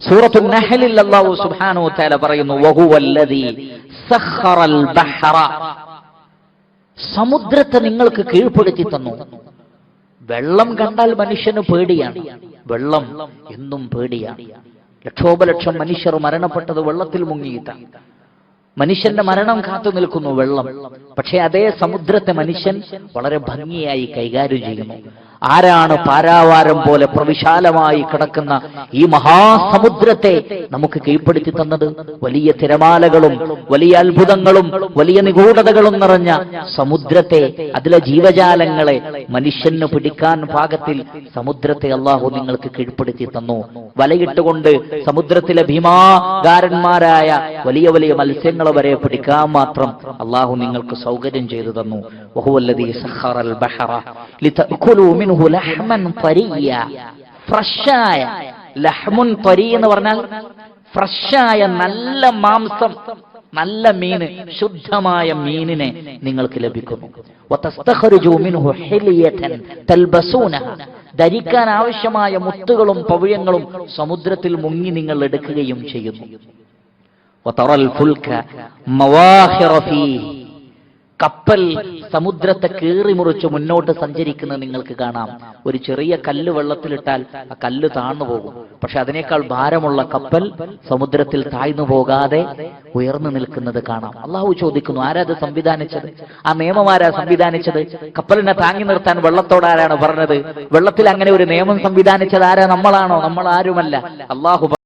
സൂറത്തു നഹലിൽ സുബ്ഹാനഹു വതആല പറയുന്നു വഹുവല്ലദീ സഖറൽ ബഹറ. സമുദ്രത്തെ നിങ്ങൾക്ക് കീഴ്പ്പെടുത്തി തന്നു. വെള്ളം കണ്ടാൽ മനുഷ്യന് പേടിയാണ്. വെള്ളം എന്നും പേടിയാണ്. ലക്ഷോപലക്ഷം മനുഷ്യർ മരണപ്പെട്ടത് വെള്ളത്തിൽ മുങ്ങിയിട്ടാണ് മനുഷ്യന്റെ മരണം കാത്തു നിൽക്കുന്നു വെള്ളം. പക്ഷേ അതേ സമുദ്രത്തെ മനുഷ്യൻ വളരെ ഭംഗിയായി കൈകാര്യം ചെയ്യുന്നു. ആരാണ് പാരാവാരം പോലെ പ്രവിശാലമായി കിടക്കുന്ന ഈ മഹാസമുദ്രത്തെ നമുക്ക് കീഴ്പ്പെടുത്തി തന്നത്? വലിയ തിരമാലകളും വലിയ അത്ഭുതങ്ങളും വലിയ നിഗൂഢതകളും നിറഞ്ഞ സമുദ്രത്തെ അതിലെ ജീവജാലങ്ങളെ മനുഷ്യന് പിടിക്കാൻ പാകത്തിൽ സമുദ്രത്തെ അള്ളാഹു നിങ്ങൾക്ക് കീഴ്പ്പെടുത്തി തന്നു. വലയിട്ടുകൊണ്ട് സമുദ്രത്തിലെ ഭീമാകാരന്മാരായ വലിയ വലിയ മത്സ്യങ്ങളെ വരെ പിടിക്കാൻ മാത്രം അള്ളാഹു നിങ്ങൾക്ക് സൗകര്യം ചെയ്തു തന്നു. ബഹുവല്ലതി സഹറൽ ബഹറ. ലിതഅകുലൂ മിൻഹു ലഹ്മൻ തരിയ. ഫ്രഷായ. ലഹ്മുൻ തരി എന്ന് പറഞ്ഞാൽ ഫ്രഷായ നല്ല മാംസം നല്ല മീന് ശുദ്ധമായ മീനിനെ നിങ്ങൾക്ക് ലഭിക്കുന്നു ധരിക്കാൻ ആവശ്യമായ മുത്തുകളും പവിഴങ്ങളും സമുദ്രത്തിൽ മുങ്ങി നിങ്ങൾ എടുക്കുകയും ചെയ്യുന്നു. കപ്പൽ സമുദ്രത്തെ കീറി മുറിച്ച് മുന്നോട്ട് സഞ്ചരിക്കുന്നത് നിങ്ങൾക്ക് കാണാം. ഒരു ചെറിയ കല്ല് വെള്ളത്തിലിട്ടാൽ ആ കല്ല് താഴ്ന്നു പോകും. പക്ഷെ അതിനേക്കാൾ ഭാരമുള്ള കപ്പൽ സമുദ്രത്തിൽ താഴ്ന്നു പോകാതെ ഉയർന്നു നിൽക്കുന്നത് കാണാം. അള്ളാഹു ചോദിക്കുന്നു ആരാ അത് സംവിധാനിച്ചത്? ആ നിയമമാരാ സംവിധാനിച്ചത്? കപ്പലിനെ താങ്ങി നിർത്താൻ വെള്ളത്തോട് ആരാണ് പറഞ്ഞത്? വെള്ളത്തിൽ അങ്ങനെ ഒരു നിയമം സംവിധാനിച്ചത് ആരാ? നമ്മളാണോ? നമ്മൾ ആരുമല്ല. അള്ളാഹു